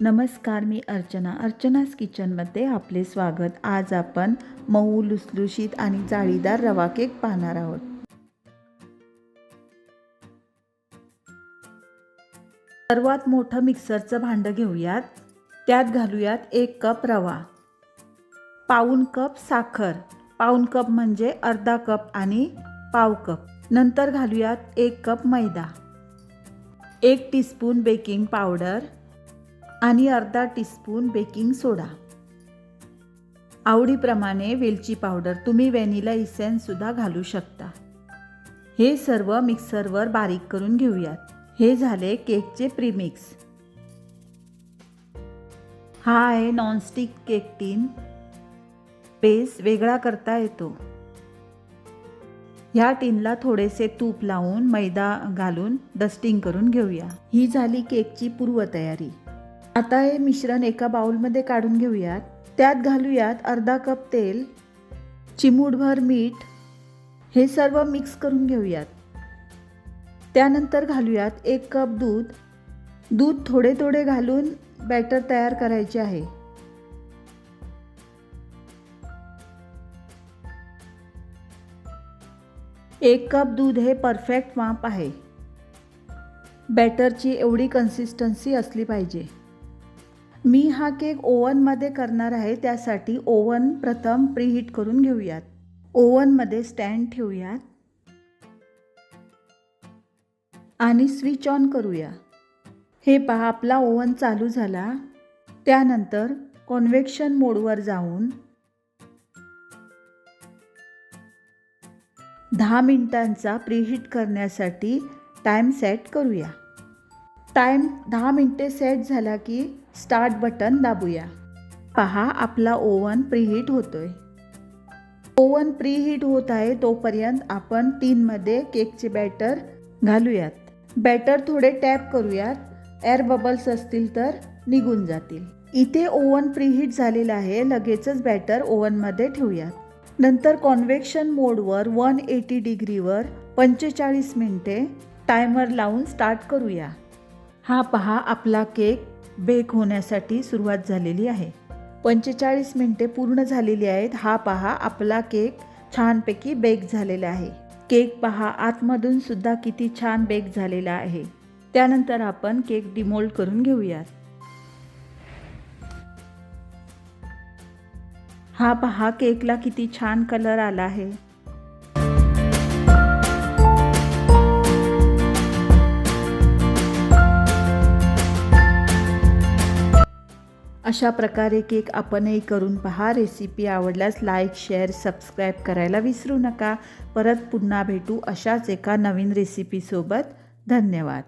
नमस्कार मी अर्चना. अर्चनास किचनमध्ये आपले स्वागत. आज आपण मऊ लुसलुशीत आणि जाळीदार रवा केक पाहणार आहोत. सर्वात मोठं मिक्सरचं भांडं घेऊयात. त्यात घालूयात एक कप रवा पाऊण कप साखर. पाऊण कप म्हणजे अर्धा कप आणि पाव कप. नंतर घालूयात एक कप मैदा एक टीस्पून बेकिंग पावडर आणि अर्धा टीस्पून बेकिंग सोडा आवडीप्रमाणे वेलची पावडर तुम्ही व्हॅनिला इसेन्ससुद्धा घालू शकता. हे सर्व मिक्सरवर बारीक करून घेऊयात. हे झाले केकचे प्रीमिक्स हा आहे नॉनस्टिक केक टीन बेस वेगळा करता येतो. ह्या टीनला थोडेसे तूप लावून मैदा घालून डस्टिंग करून घेऊया. ही झाली केकची पूर्वतयारी. आता हे मिश्रण एका बाउलमध्ये काढून घेऊयात. त्यात घालूयात अर्धा कप तेल चिमूटभर मीठ हे सर्व मिक्स करून घेऊयात. त्यानंतर घालूयात एक कप दूध. दूध थोडे थोडे घालून बॅटर तयार करायचे आहे. एक कप दूध हे परफेक्ट माप आहे. बॅटरची एवढी कन्सिस्टन्सी असली पाहिजे. मी हा केक ओव्हनमध्ये करणार आहे त्यासाठी ओव्हन प्रथम प्रीहीट करून घेऊयात. ओव्हनमध्ये स्टँड ठेवूयात. आणि स्विच ऑन करूया. हे पहा आपला ओव्हन चालू झाला. त्यानंतर कॉन्व्हेक्शन मोडवर जाऊन दहा मिनिटांचा प्रीहीट करण्यासाठी टाईम सेट करूया. टाईम दहा मिनटे सेट झाला की स्टार्ट बटन दाबूया. पहा आपला ओव्हन प्रीहीट होतोय. ओव्हन प्रीहीट होत आहे तोपर्यंत आपण टीनमध्ये केकचे बॅटर घालूयात. बॅटर थोडे टॅप करूयात. एअर बबल्स असतील तर निघून जातील. इथे ओव्हन प्रीहीट झालेलं आहे लगेचच बॅटर ओव्हनमध्ये ठेवूयात. नंतर कॉन्व्हेक्शन मोडवर वन एटी डिग्रीवर पंचेचाळीस मिनटे टायमर लावून स्टार्ट करूया. हा पहा आपला केक बेक होण्यासाठी सुरुवात झालेली आहे. पंचेचाळीस मिनटे पूर्ण झालेली आहेत. हा पहा आपला केक छानपैकी बेक झालेला आहे. केक पहा आतमधून सुद्धा किती छान बेक झालेला आहे. त्यानंतर आपण केक डिमोल्ड करून घेऊयात. हा पहा केकला किती छान कलर आला आहे. अशा प्रकारे केक आपणही करून पहा. रेसिपी आवडल्यास लाईक शेअर सबस्क्राईब करायला विसरू नका. परत पुन्हा भेटू अशाच एका नवीन रेसिपीसोबत धन्यवाद.